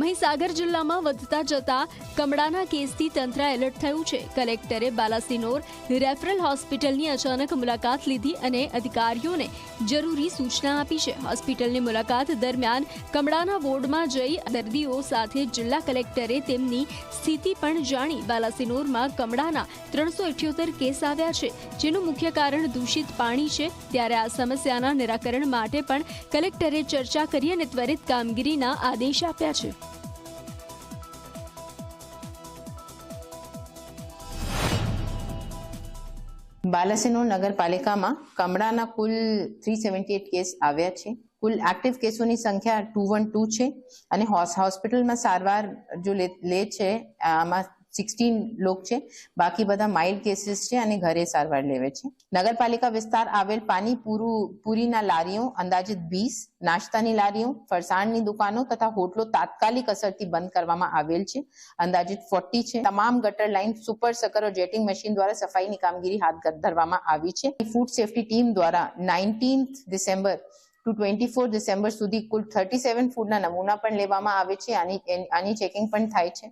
મહીસાગર જિલ્લામાં વધતા જતા કમળાના કેસથી તંત્ર એલર્ટ થયું છે. કલેક્ટરે બાલાસિનોર રેફરલ હોસ્પિટલની અચાનક મુલાકાત લીધી અને અધિકારીઓને જરૂરી સૂચના આપી છે. હોસ્પિટલની મુલાકાત દરમિયાન કમળાના વોર્ડમાં જઈ દર્દીઓ સાથે જિલ્લા કલેક્ટરે તેમની સ્થિતિ પણ જાણી. બાલાસિનોરમાં કમળાના ત્રણસો ઇઠ્યોતેર કેસ આવ્યા છે, જેનું મુખ્ય કારણ દૂષિત પાણી છે. ત્યારે આ સમસ્યાના નિરાકરણ માટે પણ કલેક્ટરે ચર્ચા કરી અને ત્વરિત કામગીરીના આદેશ આપ્યા છે. બાલાસિનોર નગરપાલિકામાં કમળાના કુલ થ્રી સેવન્ટી એટ કેસ આવ્યા છે. કુલ એક્ટિવ કેસોની સંખ્યા ટુ વન ટુ છે અને હોસ્પિટલમાં સારવાર જો લે લે છે, આમાં સિક્સટીન લોક છે. બાકી બધા માઇલ્ડ કેસીસ છે અને ઘરે સારવાર લેવે છે. નગરપાલિકા વિસ્તાર આવેલ પાણી પૂરું પૂરીના લારીઓ, અંદાજિત વીસ, નાસ્તાની લારીઓ, ફરસાણની દુકાનો તથા હોટલો તાત્કાલિક અસરથી બંધ કરવામાં આવેલ છે. અંદાજિત ફોર્ટી છે. તમામ ગટર લાઇન સુપર સકરો જેટિંગ મશીન દ્વારા સફાઈની કામગીરી હાથ ધરવામાં આવી છે. ફૂડ સેફ્ટી ટીમ દ્વારા nineteen December to twenty four December સુધી કુલ થર્ટી સેવન ફૂડના નમૂના પણ લેવામાં આવે છે. આની આની ચેકિંગ પણ થાય છે.